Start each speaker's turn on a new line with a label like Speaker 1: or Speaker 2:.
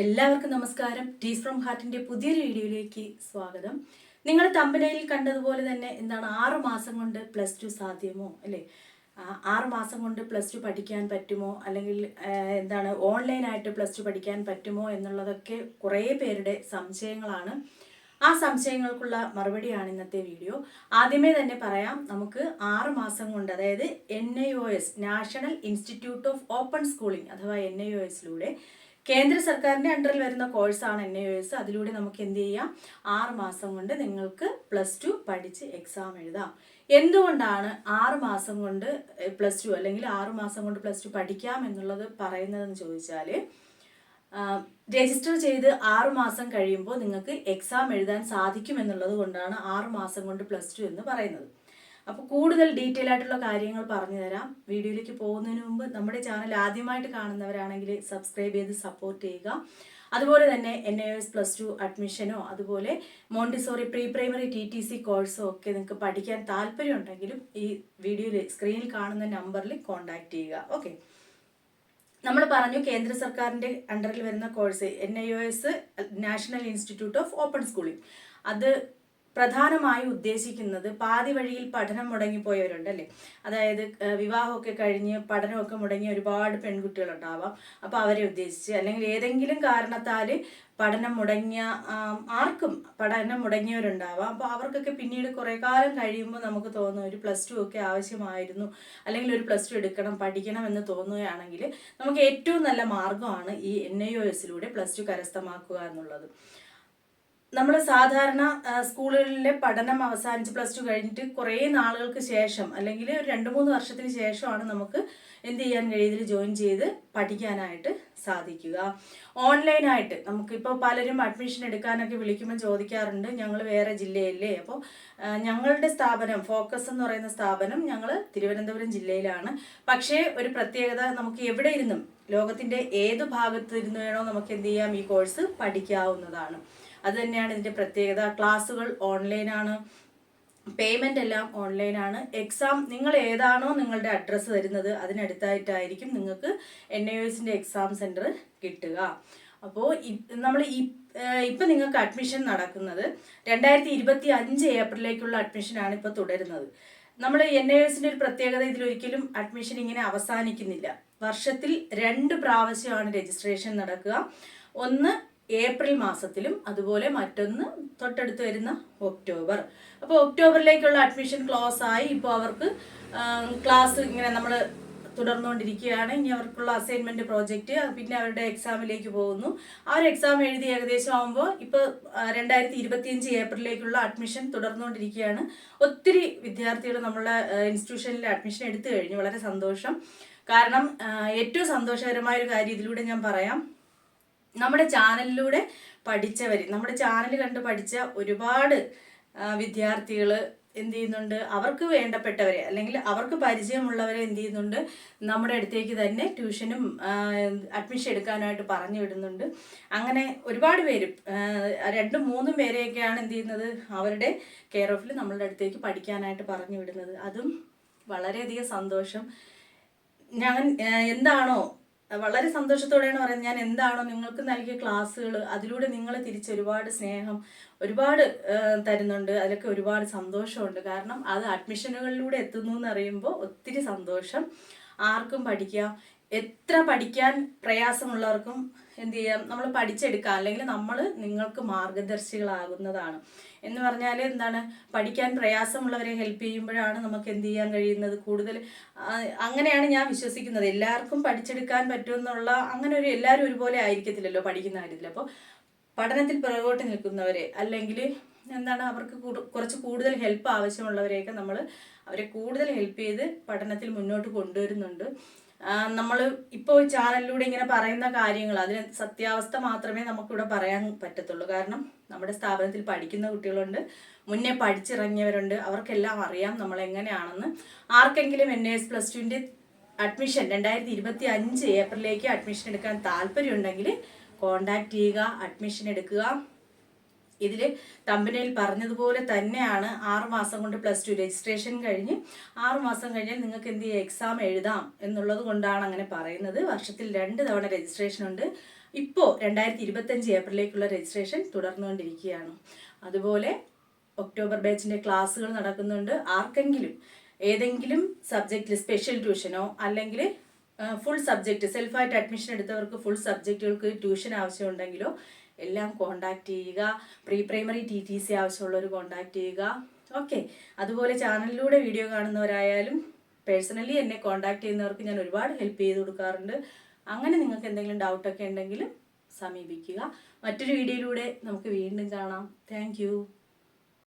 Speaker 1: എല്ലാവർക്കും നമസ്കാരം. ടീസ് ഫ്രം ഹാർട്ടിന്റെ പുതിയൊരു വീഡിയോയിലേക്ക് സ്വാഗതം. നിങ്ങൾ തമ്പനയിൽ കണ്ടതുപോലെ തന്നെ എന്താണ് ആറ് മാസം കൊണ്ട് പ്ലസ് ടു സാധ്യമോ? അല്ലേ? ആറു മാസം കൊണ്ട് പ്ലസ് ടു പഠിക്കാൻ പറ്റുമോ? അല്ലെങ്കിൽ എന്താണ് ഓൺലൈനായിട്ട് പ്ലസ് ടു പഠിക്കാൻ പറ്റുമോ എന്നുള്ളതൊക്കെ കുറേ പേരുടെ സംശയങ്ങളാണ്. ആ സംശയങ്ങൾക്കുള്ള മറുപടിയാണ് ഇന്നത്തെ വീഡിയോ. ആദ്യമേ തന്നെ പറയാം നമുക്ക് ആറ് മാസം കൊണ്ട് അതായത് N I O S national institute of open schooling അഥവാ എൻ ഐ ഒ എസിലൂടെ കേന്ദ്ര സർക്കാരിന്റെ അണ്ടറിൽ വരുന്ന കോഴ്സാണ് എൻ ഐ എസ് അതിലൂടെ നമുക്ക് എന്ത് ചെയ്യാം? ആറ് മാസം കൊണ്ട് നിങ്ങൾക്ക് പ്ലസ് ടു പഠിച്ച് എക്സാം എഴുതാം. എന്തുകൊണ്ടാണ് ആറ് മാസം കൊണ്ട് പ്ലസ് ടു അല്ലെങ്കിൽ ആറ് മാസം കൊണ്ട് പ്ലസ് ടു പഠിക്കാം എന്നുള്ളത് പറയുന്നതെന്ന് ചോദിച്ചാൽ രജിസ്റ്റർ ചെയ്ത് ആറ് മാസം കഴിയുമ്പോൾ നിങ്ങൾക്ക് എക്സാം എഴുതാൻ സാധിക്കും എന്നുള്ളത് കൊണ്ടാണ് ആറ് മാസം കൊണ്ട് പ്ലസ് ടു എന്ന് പറയുന്നത്. അപ്പോൾ കൂടുതൽ ഡീറ്റെയിൽ ആയിട്ടുള്ള കാര്യങ്ങൾ പറഞ്ഞു തരാം. വീഡിയോയിലേക്ക് പോകുന്നതിന് മുമ്പ് നമ്മുടെ ചാനൽ ആദ്യമായിട്ട് കാണുന്നവരാണെങ്കിൽ സബ്സ്ക്രൈബ് ചെയ്ത് സപ്പോർട്ട് ചെയ്യുക. അതുപോലെ തന്നെ N I S plus two അഡ്മിഷനോ അതുപോലെ Montessori pre primary T T C കോഴ്സോ ഒക്കെ നിങ്ങൾക്ക് പഠിക്കാൻ താല്പര്യമുണ്ടെങ്കിലും ഈ വീഡിയോയിൽ സ്ക്രീനിൽ കാണുന്ന നമ്പറിൽ കോൺടാക്ട് ചെയ്യുക. ഓക്കെ നമ്മൾ പറഞ്ഞു കേന്ദ്ര സർക്കാരിന്റെ അണ്ടറിൽ വരുന്ന course N I O S national institute of open schooling അത് പ്രധാനമായും ഉദ്ദേശിക്കുന്നത് പാതി വഴിയിൽ പഠനം മുടങ്ങിപ്പോയവരുണ്ട് അല്ലേ? അതായത് വിവാഹമൊക്കെ കഴിഞ്ഞ് പഠനമൊക്കെ മുടങ്ങിയ ഒരുപാട് പെൺകുട്ടികളുണ്ടാവാം. അപ്പോൾ അവരെ ഉദ്ദേശിച്ച് അല്ലെങ്കിൽ ഏതെങ്കിലും കാരണത്താൽ പഠനം മുടങ്ങിയ ആർക്കും പഠനം മുടങ്ങിയവരുണ്ടാവാം. അപ്പോൾ അവർക്കൊക്കെ പിന്നീട് കുറേ കാലം കഴിയുമ്പോൾ നമുക്ക് തോന്നും ഒരു പ്ലസ് ടു ഒക്കെ ആവശ്യമായിരുന്നു അല്ലെങ്കിൽ ഒരു പ്ലസ് ടു എടുക്കണം പഠിക്കണം എന്ന് തോന്നുകയാണെങ്കിൽ നമുക്ക് ഏറ്റവും നല്ല മാർഗമാണ് ഈ എൻ ഐ ഒ എസിലൂടെ പ്ലസ് ടു കരസ്ഥമാക്കുക എന്നുള്ളത്. നമ്മൾ സാധാരണ സ്കൂളുകളിലെ പഠനം അവസാനിച്ച് പ്ലസ് ടു കഴിഞ്ഞിട്ട് കുറേ നാളുകൾക്ക് ശേഷം അല്ലെങ്കിൽ ഒരു രണ്ട് മൂന്ന് വർഷത്തിന് ശേഷമാണ് നമുക്ക് എന്ത് ചെയ്യാൻ കഴിയുന്നതിൽ ജോയിൻ ചെയ്ത് പഠിക്കാനായിട്ട് സാധിക്കുക. ഓൺലൈനായിട്ട് നമുക്കിപ്പോൾ പലരും അഡ്മിഷൻ എടുക്കാനൊക്കെ വിളിക്കുമ്പോൾ ചോദിക്കാറുണ്ട് ഞങ്ങൾ വേറെ ജില്ലയല്ലേ? അപ്പോൾ ഞങ്ങളുടെ സ്ഥാപനം ഫോക്കസ് എന്ന് പറയുന്ന സ്ഥാപനം ഞങ്ങൾ തിരുവനന്തപുരം ജില്ലയിലാണ്. പക്ഷേ ഒരു പ്രത്യേകത നമുക്ക് എവിടെ ഇരുന്നും ലോകത്തിന്റെ ഏത് ഭാഗത്ത് ഇരുന്ന് വേണോ നമുക്ക് എന്ത് ചെയ്യാം? ഈ കോഴ്സ് പഠിക്കാവുന്നതാണ്. അത് തന്നെയാണ് ഇതിന്റെ പ്രത്യേകത. ക്ലാസ്സുകൾ ഓൺലൈനാണ് പേയ്മെന്റ് എല്ലാം ഓൺലൈനാണ് എക്സാം നിങ്ങൾ ഏതാണോ നിങ്ങളുടെ അഡ്രസ്സ് തരുന്നത് അതിനടുത്തായിട്ടായിരിക്കും നിങ്ങൾക്ക് എൻ ഐ എസിന്റെ എക്സാം സെന്റർ കിട്ടുക. അപ്പോൾ നമ്മൾ ഈ ഇപ്പം നിങ്ങൾക്ക് അഡ്മിഷൻ നടക്കുന്നത് രണ്ടായിരത്തി ഇരുപത്തി അഞ്ച് ഏപ്രിലേക്കുള്ള അഡ്മിഷനാണ് ഇപ്പോൾ തുടരുന്നത് നമ്മൾ എൻ ഐ എസിന്റെ ഒരു പ്രത്യേകത ഇതിലൊരിക്കലും അഡ്മിഷൻ ഇങ്ങനെ അവസാനിക്കുന്നില്ല. വർഷത്തിൽ രണ്ട് പ്രാവശ്യമാണ് രജിസ്ട്രേഷൻ നടക്കുക. ഒന്ന് ഏപ്രിൽ മാസത്തിലും അതുപോലെ മറ്റൊന്ന് തൊട്ടടുത്ത് വരുന്ന ഒക്ടോബർ. അപ്പോൾ ഒക്ടോബറിലേക്കുള്ള അഡ്മിഷൻ ക്ലോസ് ആയി ഇപ്പോൾ അവർക്ക് ക്ലാസ് ഇങ്ങനെ നമ്മൾ തുടർന്നുകൊണ്ടിരിക്കുകയാണ്. ഇനി അവർക്കുള്ള അസൈൻമെന്റ് പ്രോജക്റ്റ് പിന്നെ അവരുടെ എക്സാമിലേക്ക് പോകുന്നു. ഒരു എക്സാം എഴുതി ഏകദേശം ആകുമ്പോൾ ഇപ്പോൾ രണ്ടായിരത്തി ഇരുപത്തിയഞ്ച് ഏപ്രിലേക്കുള്ള അഡ്മിഷൻ തുടർന്നുകൊണ്ടിരിക്കുകയാണ്. ഒത്തിരി വിദ്യാർത്ഥികൾ നമ്മളെ ഇൻസ്റ്റിറ്റ്യൂഷനിൽ അഡ്മിഷൻ എടുത്തു കഴിഞ്ഞു. വളരെ സന്തോഷം. കാരണം ഏറ്റവും സന്തോഷകരമായ ഒരു കാര്യം ഇതിലൂടെ ഞാൻ പറയാം. നമ്മുടെ ചാനലിലൂടെ പഠിച്ചവർ നമ്മുടെ ചാനൽ കണ്ട് പഠിച്ച ഒരുപാട് വിദ്യാർത്ഥികൾ എന്ത് ചെയ്യുന്നുണ്ട്? അവർക്ക് വേണ്ടപ്പെട്ടവരെ അല്ലെങ്കിൽ അവർക്ക് പരിചയമുള്ളവരെ എന്ത് ചെയ്യുന്നുണ്ട്? നമ്മുടെ അടുത്തേക്ക് തന്നെ ട്യൂഷനും അഡ്മിഷൻ എടുക്കാനായിട്ട് പറഞ്ഞു വിടുന്നുണ്ട്. അങ്ങനെ ഒരുപാട് പേര് രണ്ടും മൂന്നും പേരെയൊക്കെയാണ് എന്ത് ചെയ്യുന്നത്? അവരുടെ കെയർ ഓഫിൽ നമ്മളുടെ അടുത്തേക്ക് പഠിക്കാനായിട്ട് പറഞ്ഞു വിടുന്നത്. അതും വളരെയധികം സന്തോഷം. ഞാൻ എന്താണോ വളരെ സന്തോഷത്തോടെയാണ് പറയുന്നത്. ഞാൻ എന്താണോ നിങ്ങൾക്ക് നൽകിയ ക്ലാസ്സുകൾ അതിലൂടെ നിങ്ങൾ തിരിച്ച് ഒരുപാട് സ്നേഹം ഒരുപാട് തരുന്നുണ്ട്. അതിലൊക്കെ ഒരുപാട് സന്തോഷമുണ്ട്. കാരണം അത് അഡ്മിഷനുകളിലൂടെ എത്തുന്നു എന്ന് അറിയുമ്പോൾ ഒത്തിരി സന്തോഷം. ആർക്കും പഠിക്കാം. എത്ര പഠിക്കാൻ പ്രയാസമുള്ളവർക്കും എന്ത് ചെയ്യാം? നമ്മൾ പഠിച്ചെടുക്കുക അല്ലെങ്കിൽ നമ്മൾ നിങ്ങൾക്ക് മാർഗദർശികളാകുന്നതാണ്. എന്ന് പറഞ്ഞാൽ എന്താണ്? പഠിക്കാൻ പ്രയാസമുള്ളവരെ ഹെൽപ്പ് ചെയ്യുമ്പോഴാണ് നമുക്ക് എന്ത് ചെയ്യാൻ കഴിയുന്നത്? കൂടുതൽ അങ്ങനെയാണ് ഞാൻ വിശ്വസിക്കുന്നത്. എല്ലാവർക്കും പഠിച്ചെടുക്കാൻ പറ്റുമെന്നുള്ള അങ്ങനെ ഒരു എല്ലാവരും ഒരുപോലെ ആയിരിക്കത്തില്ലല്ലോ പഠിക്കുന്ന കാര്യത്തിൽ അപ്പോൾ പഠനത്തിൽ പുറകോട്ട് നിൽക്കുന്നവരെ അല്ലെങ്കിൽ എന്താണ്? അവർക്ക് കുറച്ച് കൂടുതൽ ഹെൽപ്പ് ആവശ്യമുള്ളവരെയൊക്കെ നമ്മൾ അവരെ കൂടുതൽ ഹെൽപ്പ് ചെയ്ത് പഠനത്തിൽ മുന്നോട്ട് കൊണ്ടുവരുന്നുണ്ട്. നമ്മൾ ഇപ്പോൾ ചാനലിലൂടെ ഇങ്ങനെ പറയുന്ന കാര്യങ്ങൾ അതിന് സത്യാവസ്ഥ മാത്രമേ നമുക്കിവിടെ പറയാൻ പറ്റത്തുള്ളൂ. കാരണം നമ്മുടെ സ്ഥാപനത്തിൽ പഠിക്കുന്ന കുട്ടികളുണ്ട് മുന്നേ പഠിച്ചിറങ്ങിയവരുണ്ട് അവർക്കെല്ലാം അറിയാം നമ്മൾ എങ്ങനെയാണെന്ന്. ആർക്കെങ്കിലും എൻ എസ് പ്ലസ് ടുവിന്റെ അഡ്മിഷൻ രണ്ടായിരത്തി ഇരുപത്തി അഞ്ച് ഏപ്രിലേക്ക് അഡ്മിഷൻ എടുക്കാൻ താല്പര്യമുണ്ടെങ്കിൽ കോണ്ടാക്ട് ചെയ്യുക അഡ്മിഷൻ എടുക്കുക. ഇതിൽ തമ്പനയിൽ പറഞ്ഞതുപോലെ തന്നെയാണ് ആറ് മാസം കൊണ്ട് പ്ലസ് ടു രജിസ്ട്രേഷൻ കഴിഞ്ഞ് ആറ് മാസം കഴിഞ്ഞാൽ നിങ്ങൾക്ക് എന്ത് ചെയ്യാം? എക്സാം എഴുതാം എന്നുള്ളത് കൊണ്ടാണ് അങ്ങനെ പറയുന്നത്. വർഷത്തിൽ രണ്ട് തവണ രജിസ്ട്രേഷൻ ഉണ്ട്. ഇപ്പോൾ രണ്ടായിരത്തി ഇരുപത്തഞ്ച് ഏപ്രിലേക്കുള്ള രജിസ്ട്രേഷൻ തുടർന്നുകൊണ്ടിരിക്കുകയാണ്. അതുപോലെ ഒക്ടോബർ ബാച്ചിന്റെ ക്ലാസ്സുകൾ നടക്കുന്നുണ്ട്. ആർക്കെങ്കിലും ഏതെങ്കിലും സബ്ജക്റ്റിൽ സ്പെഷ്യൽ ട്യൂഷനോ അല്ലെങ്കിൽ ഫുൾ സബ്ജക്റ്റ് സെൽഫായിട്ട് അഡ്മിഷൻ എടുത്തവർക്ക് ഫുൾ സബ്ജക്റ്റുകൾക്ക് ട്യൂഷൻ ആവശ്യമുണ്ടെങ്കിലോ എല്ലാം കോണ്ടാക്ട് ചെയ്യുക. Pre primary T T C ആവശ്യമുള്ളവർ കോണ്ടാക്ട് ചെയ്യുക. ഓക്കെ അതുപോലെ ചാനലിലൂടെ വീഡിയോ കാണുന്നവരായാലും പേഴ്സണലി എന്നെ കോണ്ടാക്ട് ചെയ്യുന്നവർക്ക് ഞാൻ ഒരുപാട് ഹെൽപ്പ് ചെയ്ത് കൊടുക്കാറുണ്ട്. അങ്ങനെ നിങ്ങൾക്ക് എന്തെങ്കിലും ഡൗട്ടൊക്കെ ഉണ്ടെങ്കിൽ സമീപിക്കുക. മറ്റൊരു വീഡിയോയിലൂടെ നമുക്ക് വീണ്ടും കാണാം. താങ്ക്